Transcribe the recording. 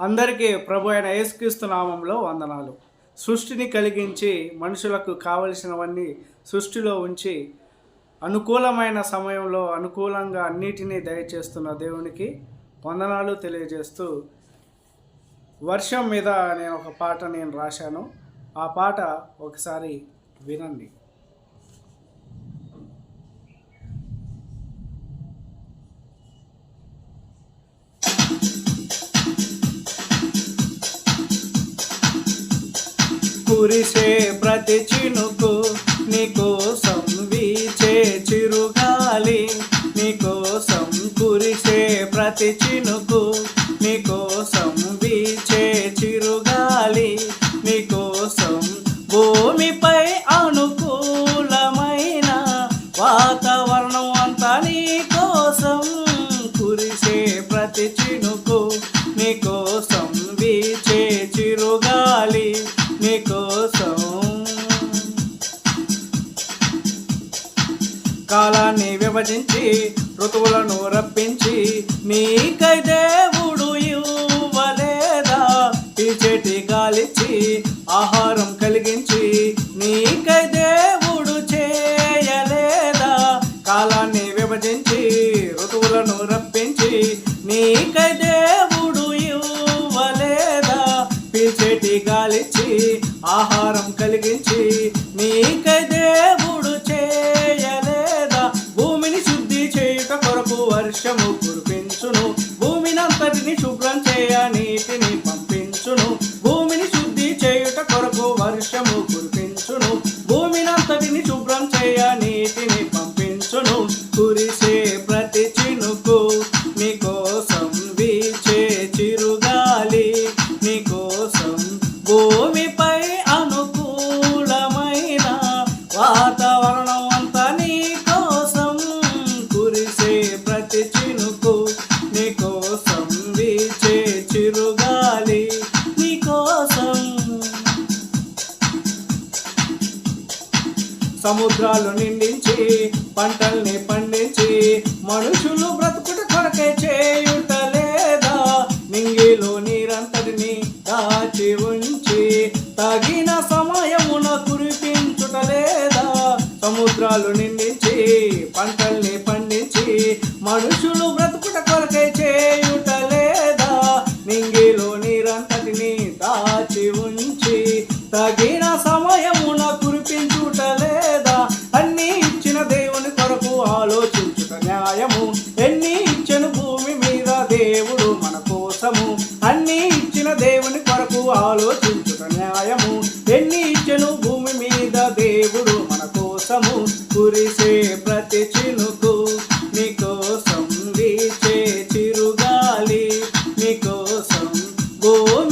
అందరికీ ప్రభు అయిన యేసుక్రీస్తు నామంలో వందనాలు. సృష్టిని కలిగించి మనుషులకు కావలసినవన్నీ సృష్టిలో ఉంచి అనుకూలమైన సమయంలో అనుకూలంగా అన్నిటినీ దయచేస్తున్న దేవునికి వందనాలు తెలియజేస్తూ వర్షం మీద నేను ఒక పాట నేను రాశాను. ఆ పాట ఒకసారి వినండి. కురిసే ప్రతి చినుకు నీకోసం వీచే చిరుగాలి. నీకోసం కురిసే ప్రతి చినుకు నీకోసం వీచే చిరుగాలి. నీకోసం భూమిపై అనుకూలమైన వాతావరణం అంతా నీకోసం కురిసే ప్రతి చినుకు నీకోసం కాలాన్ని విభజించి ఋతువులను రప్పించి నీకై దేవుడు ఇవ్వలేదా? పీచేటి గాలిచ్చి ఆహారం కలిగించి నీకై దేవుడు చేయలేదా? కాలాన్ని విభజించి ఋతువులను రప్పించి నీకై దేవుడు ఇవ్వలేదా? పీచేటి గాలిచ్చి ఆహారం కలిగించి నీకై భూమినంతటిని శుభ్రం చేయ సముద్రాలు నిండించి పంటల్ని పండించి మనుషులు బ్రతుకుట కొరకే చేయుట లేదా నింగిలో నీరంతటిని దాచి ఉంచి తగిన సమయమున కురిపించుట లేదా సముద్రాలు నిండించి పంటల్ని పండించి మనుషులు బ్రతుకుట కొరకే చేయుట లేదా నింగిలో నీరంతటిని దాచి ఉంచి తగిన సమయం ఆలోచించుట న్యాయము ఎన్ని ఇచ్చను భూమి మీద దేవుడు మన కోసము కురిసే ప్రతి చినుకు. నీకోసం వీచే చిరుగాలి నీకోసం భూమి